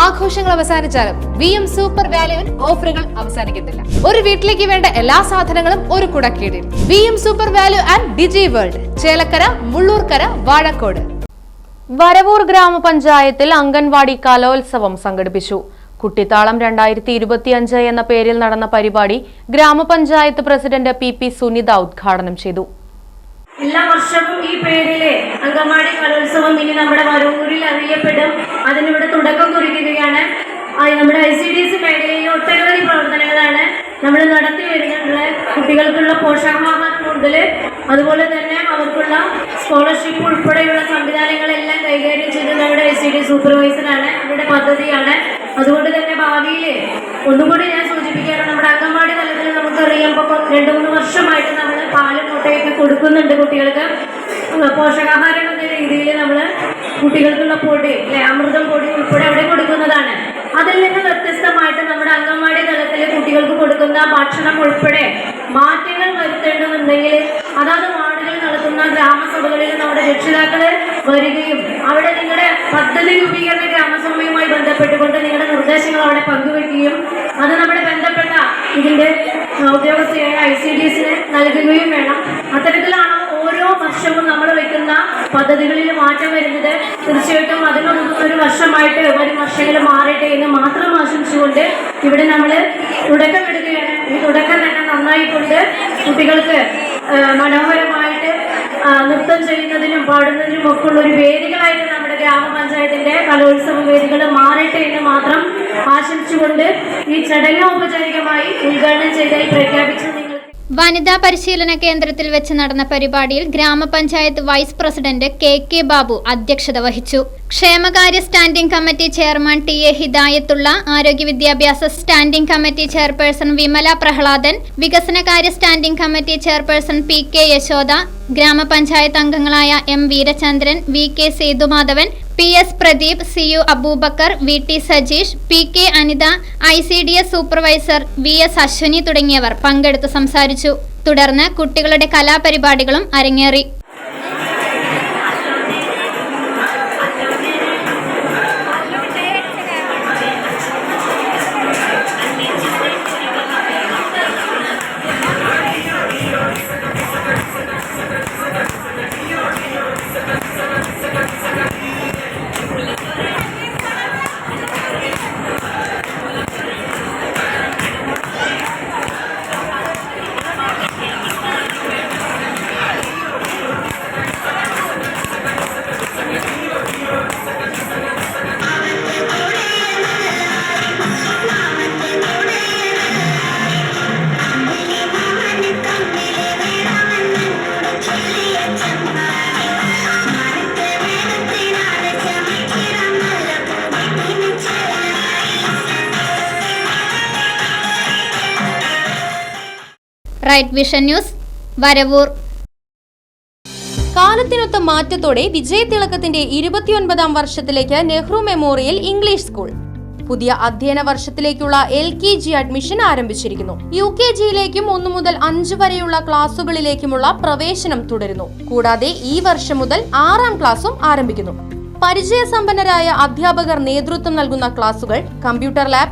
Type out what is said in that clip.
ആഘോഷങ്ങൾ അവസാനിച്ചാലും V M super വാല്യുവിൽ ഓഫറുകൾ അവസാനിക്കുന്നില്ല ഒരു വീട്ടിലേക്ക് വേണ്ട എല്ലാ സാധനങ്ങളും ഒരു കുടക്കീടിൽ. V M super value and digi world Chelakkara Mullurkara Vazhakode. Varavoor ഗ്രാമപഞ്ചായത്തിൽ അംഗൻവാടി കലോത്സവം സംഘടിപ്പിച്ചു. കുട്ടിത്താളം രണ്ടായിരത്തി ഇരുപത്തിയഞ്ച് എന്ന പേരിൽ നടന്ന പരിപാടി ഗ്രാമപഞ്ചായത്ത് പ്രസിഡന്റ് പി പി സുനിത ഉദ്ഘാടനം ചെയ്തു. വർഷവും ഈ പേരിലെ അങ്കമാടി കലോത്സവം ഇനി നമ്മുടെ വരൂരിൽ അറിയപ്പെടും. അതിനിവിടെ തുടക്കം കുറിക്കുകയാണ്. നമ്മുടെ ഐ സി ഡി എസ് മേഖലയിൽ ഒട്ടനവധി പ്രവർത്തനങ്ങളാണ് നമ്മൾ നടത്തി വരുന്നത്. കുട്ടികൾക്കുള്ള പോഷകാഹാരം കൂടുതൽ അതുപോലെ തന്നെ അവർക്കുള്ള സ്കോളർഷിപ്പ് ഉൾപ്പെടെയുള്ള സംവിധാനങ്ങളെല്ലാം കൈകാര്യം ചെയ്ത് നമ്മുടെ ഐ സി ഡി സൂപ്പർവൈസറാണ് അവരുടെ പദ്ധതിയാണ്. അതുകൊണ്ട് തന്നെ ഭാവിയിൽ ഒന്നുകൂടി ഞാൻ നമ്മുടെ അംഗൻവാടി തലത്തിൽ നമുക്കറിയാം ഇപ്പോൾ രണ്ട് മൂന്ന് വർഷമായിട്ട് നമ്മൾ പാലും മുട്ടയൊക്കെ കൊടുക്കുന്നുണ്ട് കുട്ടികൾക്ക്. പോഷകാഹാരം എന്ന രീതിയിൽ നമ്മൾ കുട്ടികൾക്കുള്ള പൊടി അല്ലെ അമൃതം പൊടി ഉൾപ്പെടെ അവിടെ കൊടുക്കുന്നതാണ്. അതിൽ നിന്ന് വ്യത്യസ്തമായിട്ട് നമ്മുടെ അംഗൻവാടി തലത്തിൽ കുട്ടികൾക്ക് കൊടുക്കുന്ന ഭക്ഷണം ഉൾപ്പെടെ മാറ്റങ്ങൾ വരുത്തേണ്ടതുണ്ടെങ്കിൽ അതാത് വാർഡുകൾ നടത്തുന്ന ഗ്രാമസഭകളിൽ നമ്മുടെ രക്ഷിതാക്കൾ വരികയും അവിടെ നിങ്ങളുടെ പദ്ധതി രൂപീകരണ ഗ്രാമസഭയുമായി ബന്ധപ്പെട്ടുകൊണ്ട് നിങ്ങളുടെ നിർദ്ദേശങ്ങൾ അവിടെ പങ്കുവെക്കുകയും അത് നമ്മുടെ ബന്ധപ്പെട്ട ഇതിന്റെ ഉദ്യോഗസ്ഥയായ ഐ സി ഡി എസിന് നൽകുകയും വേണം. അത്തരത്തിലാണ് ഓരോ വർഷവും നമ്മൾ വെക്കുന്ന പദ്ധതികളിൽ മാറ്റം വരുന്നത്. തീർച്ചയായിട്ടും അതിന് ഒരു വർഷമായിട്ട് വരും വർഷങ്ങൾ മാറട്ടെ എന്ന് മാത്രം ആശംസിച്ചുകൊണ്ട് ഇവിടെ നമ്മൾ തുടക്കമിടുകയാണ് ഈ തുടക്കം തന്നെ നന്നായിക്കൊണ്ട് കുട്ടികൾക്ക് മനോഹരമായിട്ട് നൃത്തം ചെയ്യുന്നതിനും പാടുന്നതിനും ഒക്കെ ഉള്ള ഒരു വേദികളായിട്ട് നമ്മുടെ ഗ്രാമപഞ്ചായത്തിന്റെ കലോത്സവ വേദികൾ മാറട്ടെ എന്ന് മാത്രം ആശംസിച്ചുകൊണ്ട് ഈ ചടങ്ങ് ഔപചാരികമായി ഉദ്ഘാടനം ചെയ്തായി പ്രഖ്യാപിച്ചു വനിതാ പരിശീലന കേന്ദ്രത്തിൽ വെച്ച് നടന്ന പരിപാടിയിൽ grama panchayat vice president K K Babu അധ്യക്ഷത വഹിച്ചു. ക്ഷേമകാര്യ standing committee chairman T A Hidayathulla ആരോഗ്യ വിദ്യാഭ്യാസ standing committee chairperson Vimala Prahladan വികസനകാര്യ standing committee chairperson P K Yashoda grama panchayat അംഗങ്ങളായ M Veerachandran V K Sethumadhavan P S Pradeep C U Aboobacker V T Sajeesh P K Anitha I C D S supervisor V S Ashwini തുടങ്ങിയവർ പങ്കെടുത്ത് സംസാരിച്ചു. തുടർന്ന് കുട്ടികളുടെ കലാപരിപാടികളും അരങ്ങേറി. Right vision news Varavoor കാലത്തിനൊത്ത മാറ്റത്തോടെ വിജയതിളക്കത്തിന്റെ ഇരുപത്തിയൊൻപതാം വർഷത്തിലേക്ക് നെഹ്റു മെമ്മോറിയൽ ഇംഗ്ലീഷ് സ്കൂൾ. പുതിയ അധ്യയന വർഷത്തിലേക്കുള്ള എൽ കെ ജി അഡ്മിഷൻ ആരംഭിച്ചിരിക്കുന്നു. യു കെ ജിയിലേക്കും ഒന്നു മുതൽ അഞ്ച് വരെയുള്ള ക്ലാസുകളിലേക്കുമുള്ള പ്രവേശനം തുടരുന്നു. കൂടാതെ ഈ വർഷം മുതൽ ആറാം ക്ലാസും ആരംഭിക്കുന്നു. പരിചയസമ്പന്നരായ അധ്യാപകർ നേതൃത്വം നൽകുന്ന ക്ലാസുകൾ കമ്പ്യൂട്ടർ ലാബ്